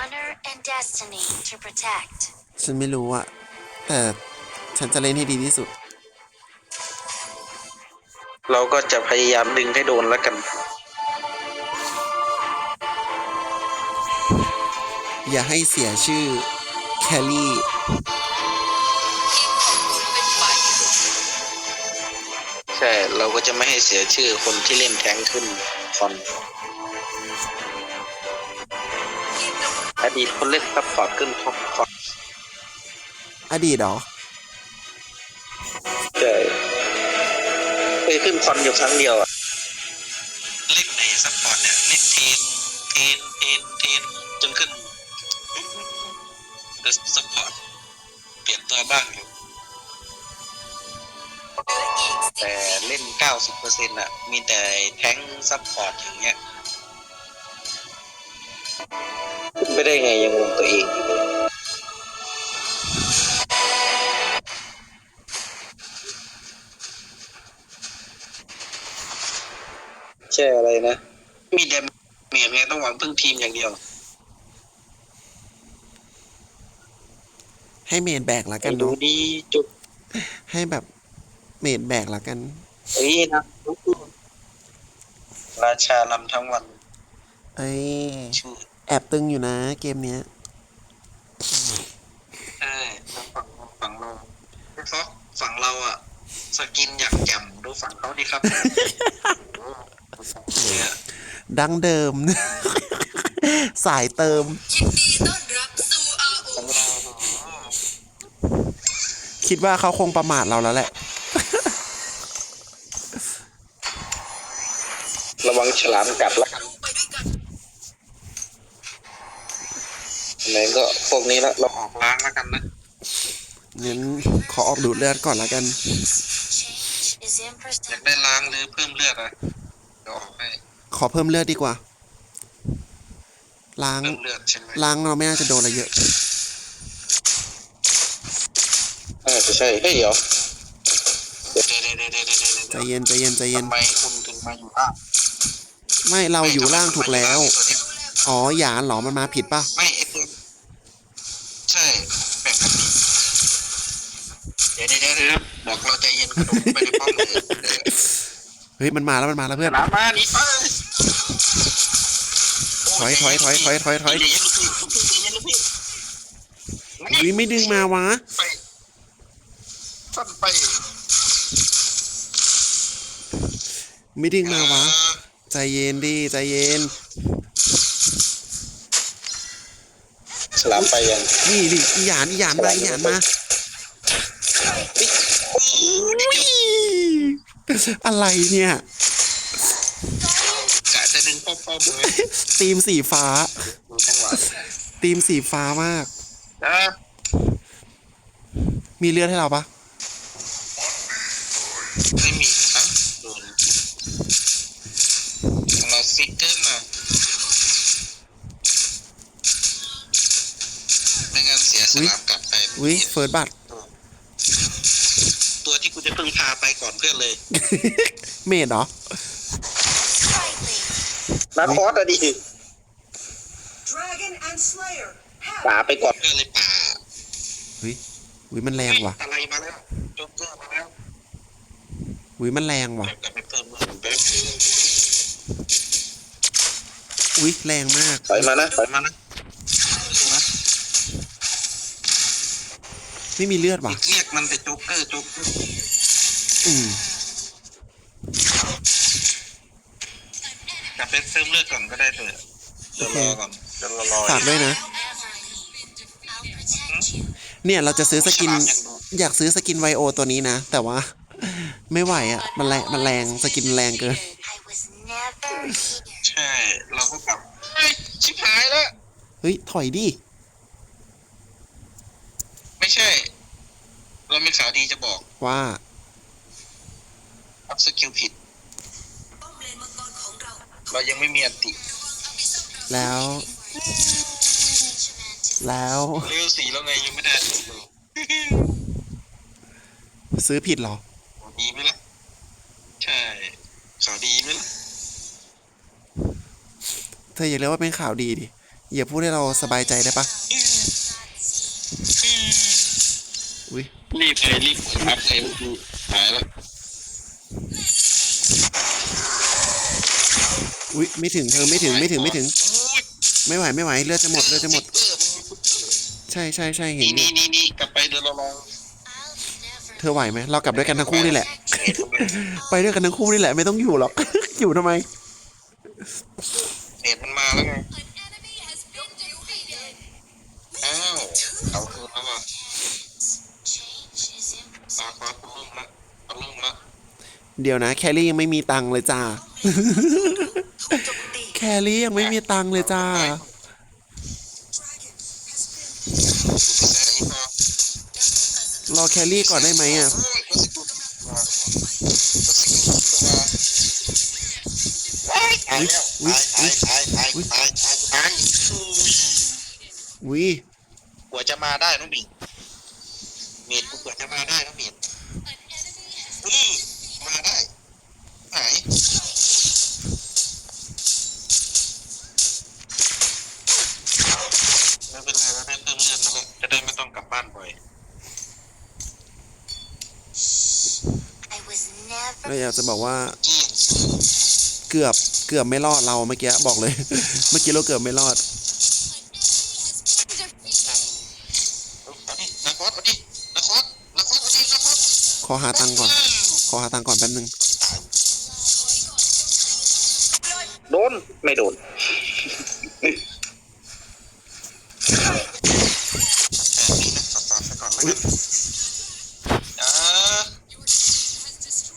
honor and destiny to protect. ฉันไม่รู้อะแต่ฉันจะเล่นให้ดีที่สุด เราก็จะพยายามดึงให้โดนแล้วกัน อย่าให้เสียชื่อ แคลรี่ใช่ เราก็จะไม่ให้เสียชื่อคนที่เล่นแทงค์ขึ้นคอน อดีตคนเล่นซัพพอร์ตขึ้นท็อปคอนอดีตเหรอใช่เคยขึ้นคอนอยู่ครั้งเดียวอะเล่นในซัพพอร์ตเนี่ยเล่นเทนเทนเทนเทนจนขึ้นซัพพอร์ตเปลี่ยนตัวบ้างอยู่แต่เล่น 90%อะ มีแต่แท้งซัพพอร์ตอย่างเงี้ยขึ้น ไปได้ไงยังงงตัวเองอยู่เลยแค่อะไรนะ มีแดมเมียเมียต้องหวังพึ่งทีมอย่างเดียว ให้เมดแบกละกันดูเนาะดีจุดให้แบบเมดแบกละกัน นี้นะราชาลำทั้งวัน เอ้ย ชื่อ แอบตึงอยู่นะ เกมเนี้ยใช่ฝั่งฝั่งเราเพราะฝั่งเราอะ สกินอย่างแจ่มดูฝั่งเขาดีครับเนี่ยดังเดิม สายเติมของเราคิดว่าเขาคงประมาทเราแล้วแหละ ระวังฉลามกัดละกัน ไหนก็พวกนี้ละเราออกล้างแล้วกันนะงั้นขอออกดูดเลือดก่อนละกัน Change is อยาก imperceptible. ได้ล้างหรือเพิ่มเลือดอะเดี๋ยวออกให้ขอเพิ่มเลือดดีกว่า ล้าง เพิ่มเลือดใช่ไหมล้างเราไม่น่าจะโดนอะไรเยอะ น่าจะใช่เฮ้ยเดี๋ยวเดี๋ยวเดี๋ยวเดี๋ยวเดี๋ยวเดี๋ยวเดี๋ยวใจเย็นใจเย็นใจเย็น ทำไมคุณถึงมาอยู่ล่างไม่เราอยู่ล่างถูกแล้วตัวนี้อ๋อหยานเหรอมันมาผิดป่ะ ไม่ไอตัวใช่แบ่งกันดีเดี๋ยวเดี๋ยวเดี๋ยวบอกเราใจเย็นกระโดด ไปในป้อมเลยเดี๋ยวเฮ้ยมันมาแล้วมันมาแล้วเพื่อน หลามมาหนีไปถอยถอยถอยถอยถอยถอยใจเย็นลูกพี่ลูกพี่ใจเย็นลูกพี่วิไม่ดึงมาวะ ไปสั้นไปไม่ดึงมาวะ ใจเย็นดิใจเย็นฉลามไปยังนี่ดิอีหยานอีหยานมาอีหยานมา อะไรเนี่ยกะจะดึงป้อมป้อมเลยทีมสีฟ้าดูจังหวะทีมสีฟ้ามาก นะมีเลือดให้เราปะไม่มีนะโดนของเราซิกเกิลมาไม่งั้นเสียสลามกลับไปวิเฟิร์สบัตตัวที่กูจะเพิ่งพาไป ก่อนเพื่อนเลยเมดเหรอ Sprightly. นาคอสอะดิ Dragon and Slayer. ป่าไปก่อนเพื่อนเลยป่าเฮ้ยวิมันแรงว่ะอะไรมาแล้วโจ๊กเกอร์มาแล้ววิมันแรงว่ะเดี๋ยวกลับไปเพิ่มเงินไปอุ้ยแรงมากถอยมานะถอยมานะนะไม่มีเลือดว่ะเรียกมันแต่โจ๊กเกอร์โจ๊กเกอร์ อืมกลับไปเพิ่มเลือดก่อนก็ได้เถอะเดี๋ยวรอก่อนเดี๋ยวรอรอฝากด้วยนะ I'll protect you. เนี่ยเราจะซื้อสกินฉลามยังดูอยากซื้อสกินไวโอตัวนี้นะ แต่ว่า ไม่ไหวอะ มันแรงมันแรงสกินแรงเกิน I was never here. ใช่ เราก็กลับเฮ้ยชิบหายแล้ว เฮ้ย ถอยดิ ไม่ใช่ เรามีข่าวดีจะบอกว่า อัพสกิลผิด เรายังไม่มีอันติแล้ว แล้ว เลเวลสี่แล้วไงยังไม่ได้อันติเลยซื้อผิดเหรอ ข่าวดีไหมล่ะ ใช่ข่าวดีไหมล่ะเธออย่าเรียกว่าเป็นข่าวดีดิ อย่าพูดให้เราสบายใจได้ปะอุ้ยรีบเลยรีบครับเลยหายแล้ว อุ้ยไม่ถึงเธอไม่ถึงไม่ถึงไม่ถึง ไม่ไหวไม่ไหวเลือดจะหมดเลือดจะหมด ใช่ใช่ใช่เห็นนี่อยู่นี่นี่นี่กลับไปเดินเราลอง I'll never เธอไหวไหมเรากลับด้วยกันทั้งคู่นี่แหละ protect you. ไปด้วยกันทั้งคู่นี่แหละไม่ต้องอยู่หรอก อยู่ทำไม เดี๋ยวนะ แครี่ยังไม่มีตังค์เลยจ้า แครี่ยังไม่มีตังค์เลยจ้า รอแครี่ก่อนได้ไหมอะ ตายแล้วตายตายตายตายตายตายตายวิกว่าจะมาได้น้องบิ่งเมียดกูกว่าจะมาได้น้องบิ่งอื never เราอยากจะบอกว่าเกี้ยงเกือบเกือบไม่รอดเราเมื่อกี้บอกเลย เมื่อกี้เราเกือบไม่รอดเอาดินักคอสเอาดินักคอสนักคอสเอาดินักคอสขอหาตังค์ก่อน ขอหาตังค์ก่อนแป๊บนึงโดน ไม่โดนแต่นี่นะตัดๆไปก่อนแล้วกันอย่า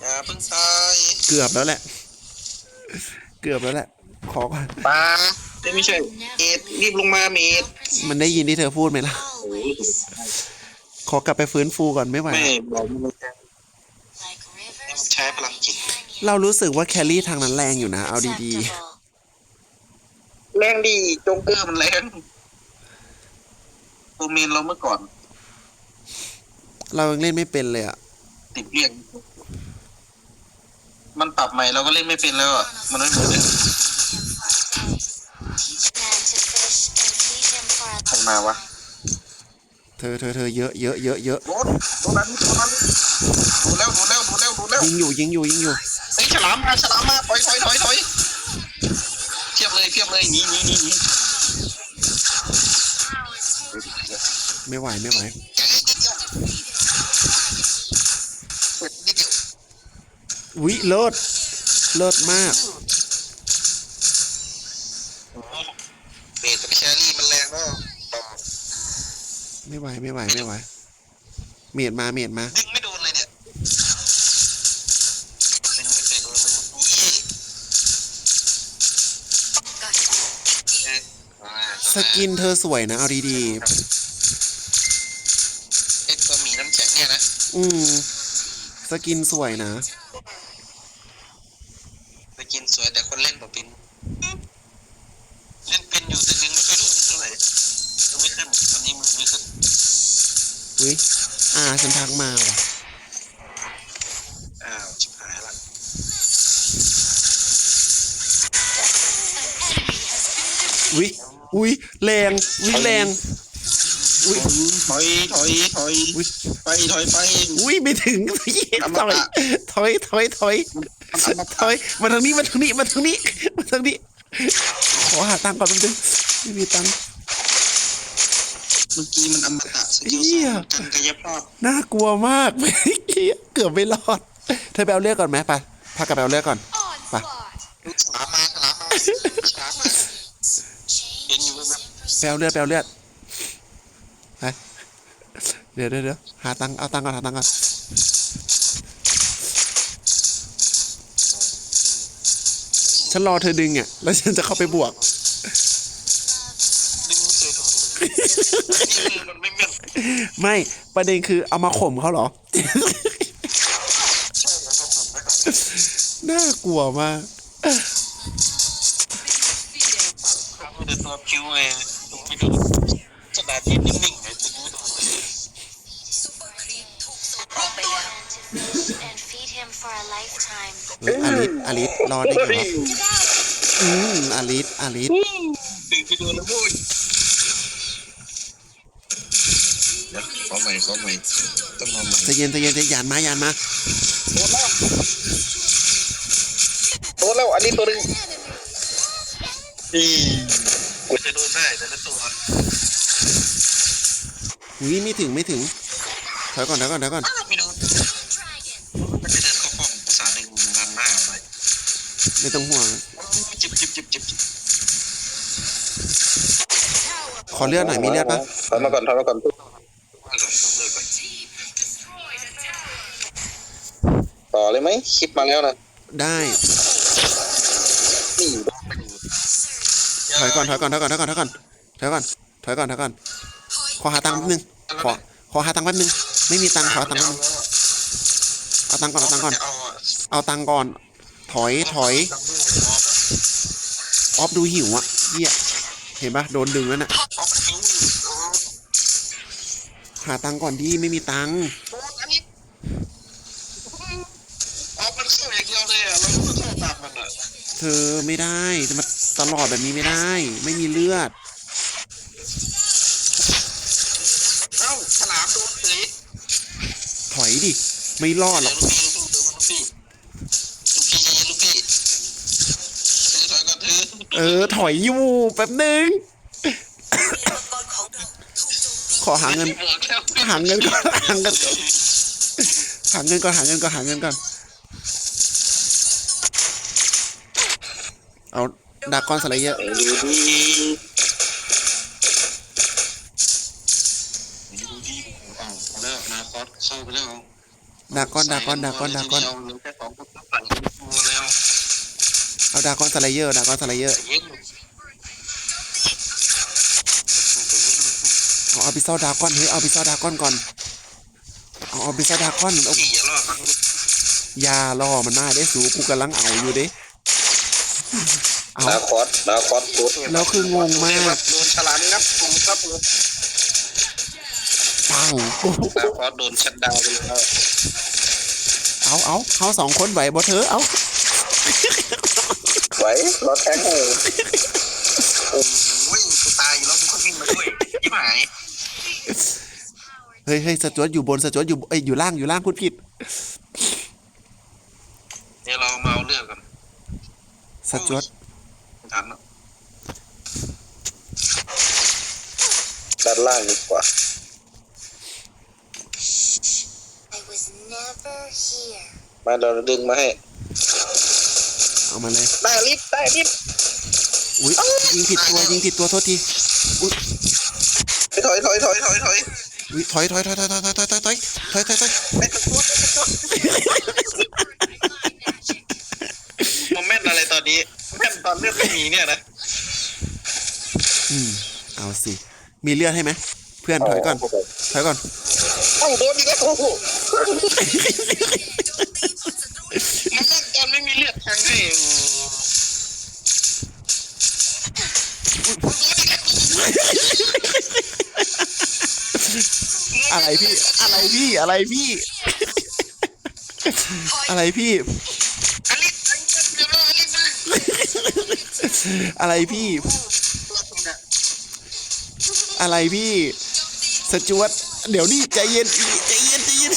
อย่าเพิ่งตาย เกือบแล้วแหละ เกือบแล้วแหละ ขอก่อนปลาไม่ใช่เอ็ดรีบลงมาเมดมันได้ยินที่เธอพูดไหมล่ะ always ขอกลับไปฟื้นฟูก่อนไม่ไหวไม่แล้วบอกไม่รู้ like rivers ใช้พลังจิต canyon. เรารู้สึกว่าแครี่ทางนั้นแรงอยู่นะ เอาดี Acceptable. แรงดีโจ๊กเกอร์มันแรงตัวเมนเราเมื่อก่อนๆเรายังเล่นไม่เป็นเลยอะติดเรียก มันปรับใหม่เราก็เล่นไม่เป็นแล้วอะ มันไม่เหมือนเดิม Teach man to fish and feed him for a ใครมาวะเธอเธอเธอเยอะเยอะเยอะเยอะโดนโดนนั้นโดนนั้นโดนแล้วโดนแล้วโดนแล้วโดนแล้วยิงอยู่ยิงอยู่ยิงอยู่เฮ้ยฉลามมาฉลามมาถอยถอยถอยถอยเทียบเลยเทียบเลยหนีหนีหนีหนีไม่ไหวไม่ไหว วิเลิศเลิศมากเบสกับแชรี่มันแรงแล้วต่อไม่ไหวไม่ไหวไม่ไหว เมียดมาเมียดมาดึงไม่โดนเลยเนี่ยดึงไม่เคยโดนเลยอุ้ยเอ๊ะมาสกินเธอสวยนะ เอาดีไอ้ตัวหมีน้ำแข็งเนี่ยนะๆอืม สกินสวยนะ ไปกินสวยแต่คนเล่นแบบเป็น เล่นเป็นอยู่แต่ดึงไม่ค่อยโดนเท่าไหร่ ยังไม่ขึ้นวันนี้มือไม่ขึ้นวิอ่าฉันทักมาว่ะอ้าวชิบหายละวิอุ้ยแรงวิแรงวิถอยถอยถอยวิไปถอยไปอุ้ยไม่ถึงถอยถอยถอยถอยถอยมาทางนี้มาทางนี้มาทางนี้มาทางนี้ขอหาตังค์ก่อนแป๊บนึงไม่มีตังค์ เมื่อกี้มันอมตะสกิลเหี้สอยงกันกายภาพน่ากลัวมาก เมื่อกี้เกือบไม่รอด เธอไปเอาเลือดก่อนไหมไปพากลับไปเอาเลือดก่อนไปลูกสามมาสลามมาสลามมา change is ไปเอาเลือดไปเอาเลือดไปเดี๋ยวเดี๋ยวเดี๋ยวหาตังค์เอาตังค์ก่อนหาตังค์ก่อนฉันรอเธอดึงอะแล้วฉันจะเข้าไปบวกดึงไม่ เคยโดนเลยนี่มือมันไม่แม่นไม่ประเด็นคือเอามาข่มเขาเหรอ ใช่แล้วครับผมไม่ก่อนน่ากลัวมาก ครับไม่ได้ตัวคิวไงดึงไม่โดนขนาดที่นิ่งๆไงดึงไม่โดนเลย Teach man to fish and feed him for a lifetime. เฮ้ยอลิสอลิสรอดได้ไงวะ Get out! อืมอาริสอาริสดึงไปโดนแล้วมุ้ยเดี๋ ใหม่ขอใหม่ต้องมาใหม่ใจเย็นใจเย็นใจยานมายานมาโดนแล้วอันนี้ตัวหนึงอีกูจะโดนได้แต่ละตัวอุ้ยไม่ถึงไม่ถึงถอยก่อนถอยก่อนถอยก่อนไม่โดนมันจะเดินเข้าป้อมภาษาดึงนำหน้าไปไม่ต้องห่วงจิบจิบจิบจิบจิบขอเลือดหน่อยมีเลือดปะถอยมาก่อนถอยมาก่อน เลยไหมคลิปมาแล้วนะได้นี่โดนไปอยู่ถอยก่อนถอยก่อนถอยก่อนถอยก่อนถอยก่อนถอยก่อนถอยก่อนถอยก่อนขอหาตังค์แป๊บนึงขอขอหาตังค์แป๊บนึงไม่มีตังค์ขอตังค์แป๊บนึงเอาตังค์ก่อนเอาตังค์ก่อน เอาอะเอาตังค์ก่อน ถอยถอยออฟดูหิวอะเหี้ยเห็นปะโดนดึงแล้วน่ะเอาไปทิ้งเอาหาตังค์ก่อนดีไม่มีตังค์ โดนอันนี้เอามันเข้าอย่างเดียวเลยอะเราก็ต้องเข้าตามมันอะ เธอไม่ได้จะมาตลอดแบบนี้ไม่ได้ ไม่มีเลือด เอ้าฉลามโดนเตะถอยดิ ไม่รอดหรเดี๋อยกวลูกพี่ลูกพี่ลูกพี่ลูกพี่ใจเย็นลูกพี่เธอถอยก่อนเธอเออ ถอยอยู่แป๊บนึง ขอหาเงิน หาเงินก่อนหาเงินก่อนหาเงินก่อนหาเงินก่อนหาเงินก่อน เอาดากอนสไลเยอร์ดูดีดูดีอ้าวเอาแล้วนาคอสเข้าไปแล้วดากอนดากอนดากอนดากอนเหลือแค่สองคนก็ใส่ตัวแล้วเอาดากอนสไลเยอร์ดากอนสไลเยอร์เย็นเอาเอาพิซซ่าดากอนเฮ้ยเอาพิซซ่าดากอนก่อนเอาเอาพิซซ่าดากอนเอาพี่อย่ารอดมันอยาล่อมันมาได้สูกูกำลังเอาอยู่เด้ เอานาคอสนาคอสตัวแล้วคืองงมาก โดนฉลามงับผมครับผมปังกูนาคอสโดนชัดดาวน์ไปแล้วเอาเอาเขาสองคนไหวบ่เธอเอาไหวรอแทงโอ้โอ้ยกูตายอยู่แล้วมึงก็วิ่งมาด้วยยิ่หายเฮ้ยเฮ้ยสจวตอยู่บนสจวตอยู่เอ้ยอยู่ล่างอยู่ล่างพูดผิดเดี๋ยวเรามาเอาเรื่องกันสจวต ทันแล้วด้าน ล่างดีกว่า I was never here. มาเราดึงมาให้ เอามาเลยได้ลิฟต์ได้ลิฟต์อุ้ยยิงผิดตัวยิงผิดตัวโทษทีอุ้ยถอยถอยถอยถอยถอยอุ้ยถอยถอยถอยถอยถอยถอยถอยถอยถอยถอยถอยถอยไม่ต้องกลัวไม่ต้องกลัวโมเมนต์อะไรตอนนี้แม่นตอนเลือดไม่มีเนี่ยนะ อืม เอาสิ มีเลือดให้ไหมเพื่อนถอยก่อนถอยก่อนเอ้าโดนอีกแล้วโอ้โหมันแม่นตอนไม่มีเลือดแทงให้อะไรพี่อะไรพี่อะไรพี่ อะไรพี่อลิฟต์เดี๋ยวรออลิฟต์มาอะไรพี่ อะไรพี่สจวตเดี๋ยวนี่ใจเย็นใจเย็นใจเย็น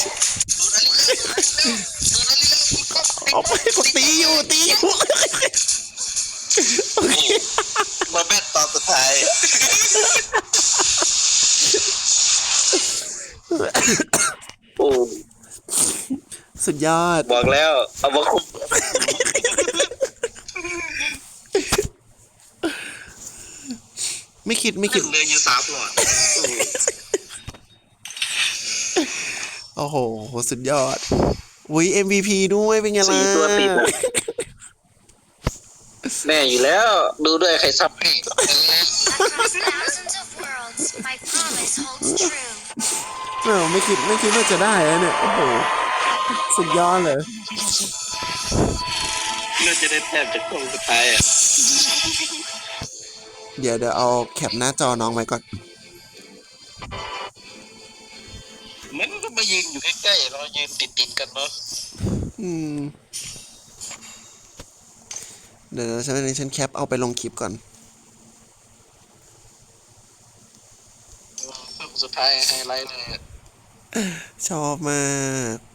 ออกไปกดตีอยู่ตีอยู่โอเคมาแบตตอนสุดท้ายโอ้สุดยอด บอกแล้ว เอามาคุม ไม่คิดไม่คิดเหลยอยู่สามหลอดโอ้โห สุดยอดอุ้ย MVP ด้วยเป็นไงล่ะสี่ตัวติดอะแน่อยู่แล้ว ดูด้วยใครซับให้ Across thousands of worlds, my promise holds true. เออไม่คิดไม่คิดว่าจะได้แล้วเนี่ยโอ้โหสุดยอดเลยน่าจะได้แทบจากคนสุดท้ายอะ เดี๋ยวเดี๋ยวเอาแคปหน้าจอน้องไว้ก่อนมันก็มายืนอยู่ใกล้ๆเรายืนติดๆกันเนาะอืม เดี๋ยวฉันฉันแคปเอาไปลงคลิปก่อน สุดท้ายไฮไลท์เลย ชอบมาก